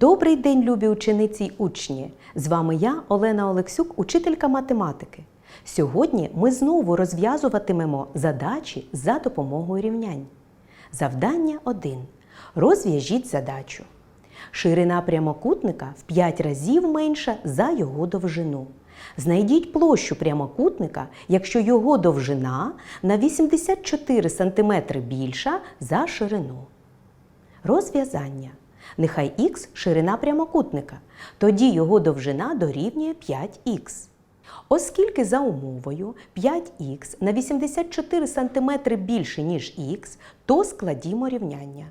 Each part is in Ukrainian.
Добрий день, любі учениці й учні! З вами я, Олена Олексюк, учителька математики. Сьогодні ми знову розв'язуватимемо задачі за допомогою рівнянь. Завдання 1. Розв'яжіть задачу. Ширина прямокутника в 5 разів менша за його довжину. Знайдіть площу прямокутника, якщо його довжина на 84 см більша за ширину. Розв'язання. Нехай х ширина прямокутника, тоді його довжина дорівнює 5х. Оскільки за умовою 5х на 84 см більше, ніж х, то складімо рівняння.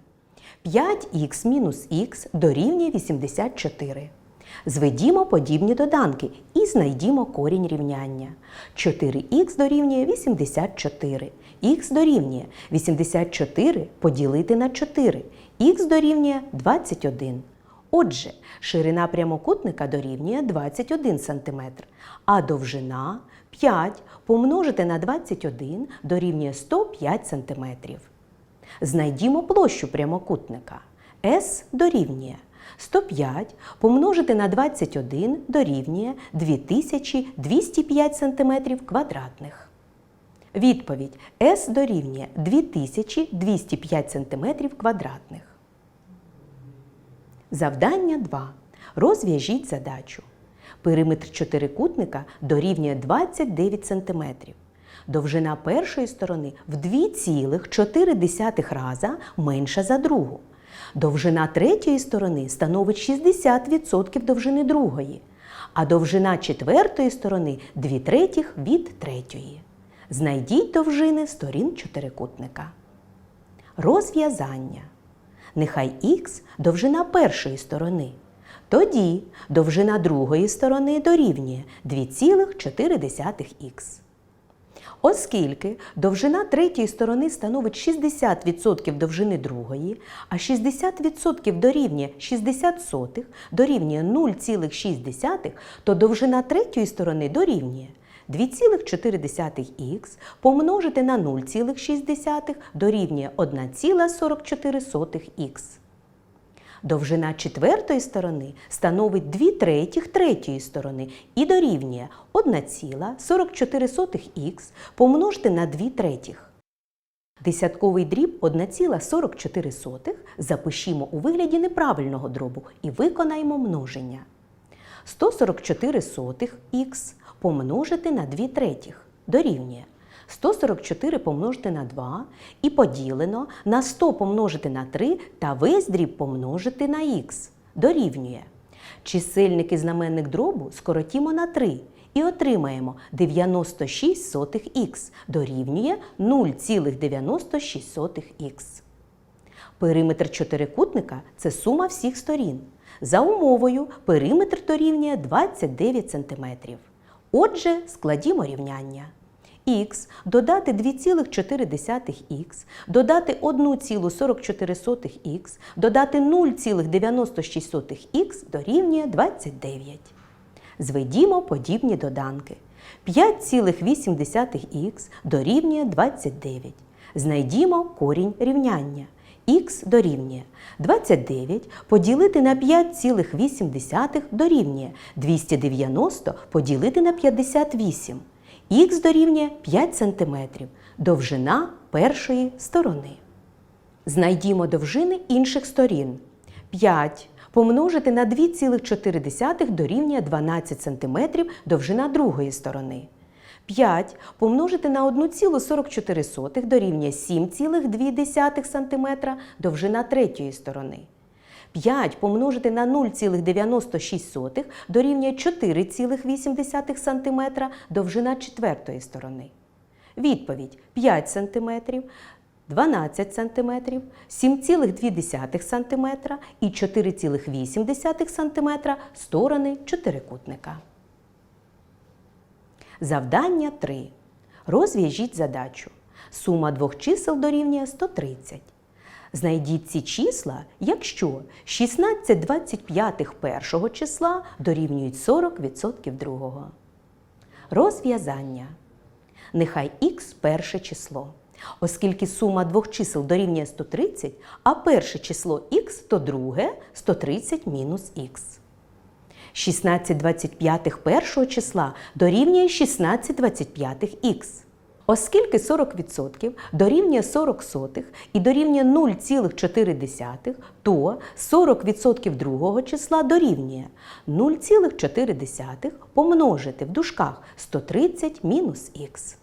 5х мінус х дорівнює 84. Зведімо подібні доданки і знайдімо корінь рівняння. 4х дорівнює 84. Х дорівнює 84 поділити на 4. Х дорівнює 21. Отже, ширина прямокутника дорівнює 21 см, а довжина 5 помножити на 21 дорівнює 105 см. Знайдімо площу прямокутника. S дорівнює 105 помножити на 21 дорівнює 2205 см квадратних. Відповідь S дорівнює 2205 см квадратних. Завдання 2. Розв'яжіть задачу. Периметр чотирикутника дорівнює 29 см. Довжина першої сторони в 2,4 раза менша за другу. Довжина третьої сторони становить 60% довжини другої, а довжина четвертої сторони 2 третіх від третьої. Знайдіть довжини сторін чотирикутника. Розв'язання. Нехай х довжина першої сторони. Тоді довжина другої сторони дорівнює 2,4х. Оскільки довжина третьої сторони становить 60% довжини другої, а 60% дорівнює 60 сотих дорівнює 0,6, то довжина третьої сторони дорівнює 2,4х помножити на 0,6 дорівнює 1,44х. Довжина четвертої сторони становить 2 третіх третьої сторони і дорівнює 1,44х помножити на 2 третіх. Десятковий дріб 1,44 запишімо у вигляді неправильного дробу і виконаємо множення. 144 сотих х помножити на 2 третіх дорівнює 144 помножити на 2 і поділено на 100 помножити на 3 та весь помножити на х дорівнює. Чисельник і знаменник дробу скоротімо на 3 і отримаємо 96 сотих х дорівнює 0,96х. Периметр чотирикутника це сума всіх сторін. За умовою периметр дорівнює 29 см. Отже, складімо рівняння. Х додати 2,4х, додати 1,44х, додати 0,96х дорівнює 29. Зведімо подібні доданки. 5,8х дорівнює 29. Знайдімо корінь рівняння. Х дорівнює 29 поділити на 5,8 дорівнює 290 поділити на 58. Х дорівнює 5 см. Довжина першої сторони. Знайдімо довжини інших сторін. 5 помножити на 2,4 дорівнює 12 см довжина другої сторони. 5 помножити на 1,44 дорівнює 7,2 см довжина третьої сторони. 5 помножити на 0,96 дорівнює 4,8 см довжина четвертої сторони. Відповідь 5 см, 12 см, 7,2 см і 4,8 см сторони чотирикутника. Завдання 3. Розв'яжіть задачу. Сума двох чисел дорівнює 130. Знайдіть ці числа, якщо 16 25 першого числа дорівнюють 40% другого. Розв'язання. Нехай х перше число. Оскільки сума двох чисел дорівнює 130, а перше число х, то друге 130 мінус х. 16 25 першого числа дорівнює 1625х. Оскільки 40% дорівнює 40 сотих і дорівнює 0,4, то 40% другого числа дорівнює 0,4 помножити в дужках 130 мінус х.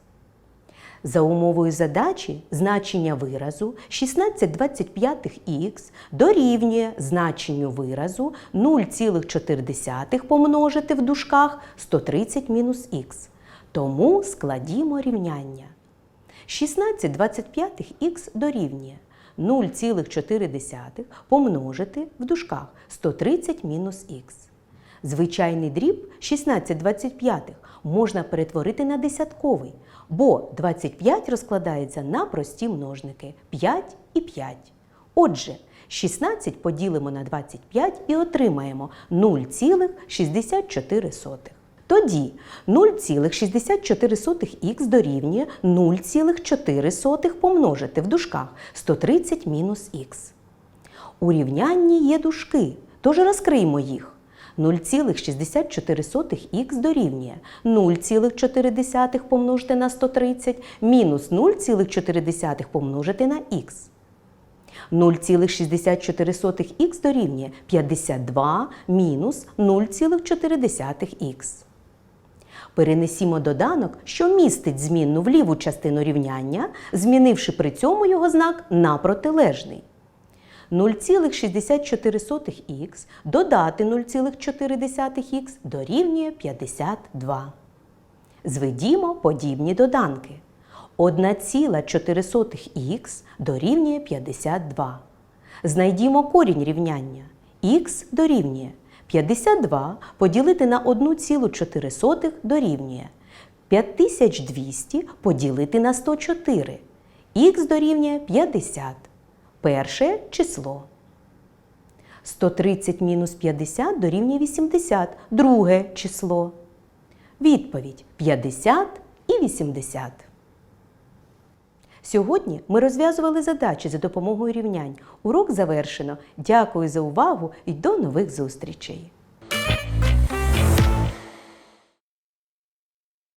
За умовою задачі значення виразу 16,25х дорівнює значенню виразу 0,4 помножити в дужках 130 мінус х. Тому складімо рівняння. 16,25х дорівнює 0,4 помножити в дужках 130 мінус х. Звичайний дріб 16,25 можна перетворити на десятковий, бо 25 розкладається на прості множники 5 і 5. Отже, 16 поділимо на 25 і отримаємо 0,64. Тоді 0,64х дорівнює 0,4 помножити в дужках 130 мінус х. У рівнянні є дужки, тож розкриємо їх. 0,64х дорівнює 0,4 помножити на 130 мінус 0,4 помножити на х. 0,64х дорівнює 52 мінус 0,4х. Перенесімо доданок, що містить змінну в ліву частину рівняння, змінивши при цьому його знак на протилежний. 0,64х додати 0,4х дорівнює 52. Зведімо подібні доданки. 1,4х дорівнює 52. Знайдімо корінь рівняння. х дорівнює 52 поділити на 1,4 дорівнює 5200 поділити на 104. х дорівнює 50. Перше число. 130 мінус 50 дорівнює 80. Друге число. Відповідь 50 і 80. Сьогодні ми розв'язували задачі за допомогою рівнянь. Урок завершено. Дякую за увагу і до нових зустрічей!